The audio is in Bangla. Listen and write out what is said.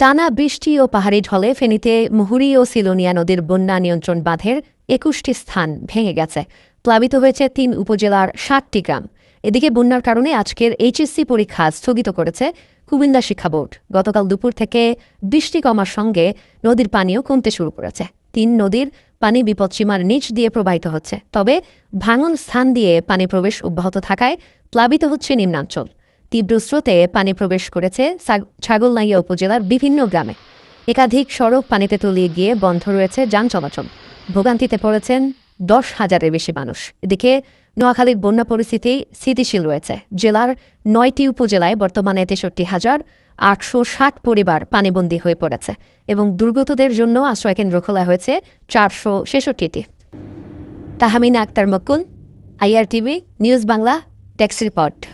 টানা বৃষ্টি ও পাহাড়ি ঢলে ফেনীতে মুহুরি ও সিলোনিয়া নদীর বন্যা নিয়ন্ত্রণ বাঁধের একুশটি স্থান ভেঙে গেছে। প্লাবিত হয়েছে তিন উপজেলার ষাটটি গ্রাম। এদিকে বন্যার কারণে আজকের এইচএসসি পরীক্ষা স্থগিত করেছে কুমিল্লা শিক্ষা বোর্ড। গতকাল দুপুর থেকে বৃষ্টি কমার সঙ্গে নদীর পানিও কমতে শুরু করেছে। তিন নদীর পানি বিপদসীমার নিচ দিয়ে প্রবাহিত হচ্ছে। তবে ভাঙন স্থান দিয়ে পানি প্রবেশ অব্যাহত থাকায় প্লাবিত হচ্ছে নিম্নাঞ্চল। তীব্র স্রোতে পানি প্রবেশ করেছে ছাগ- ছাগলনাইয়া উপজেলার বিভিন্ন গ্রামে। একাধিক সড়ক পানিতে তলিয়ে গিয়ে বন্ধ রয়েছে যান চলাচল। ভোগান্তিতে পড়েছেন দশ হাজারের বেশি মানুষ। এদিকে নোয়াখালীর বন্যা পরিস্থিতি স্থিতিশীল রয়েছে। জেলার নয়টি উপজেলায় বর্তমানে তেষট্টি হাজার আটশো ষাট পরিবার পানিবন্দী হয়ে পড়েছে এবং দুর্গতদের জন্য আশ্রয়কেন্দ্র খোলা হয়েছে চারশো ছেষট্টিটি। Tahmina Akhtar মকুল IRTV, news Bangla taxi report.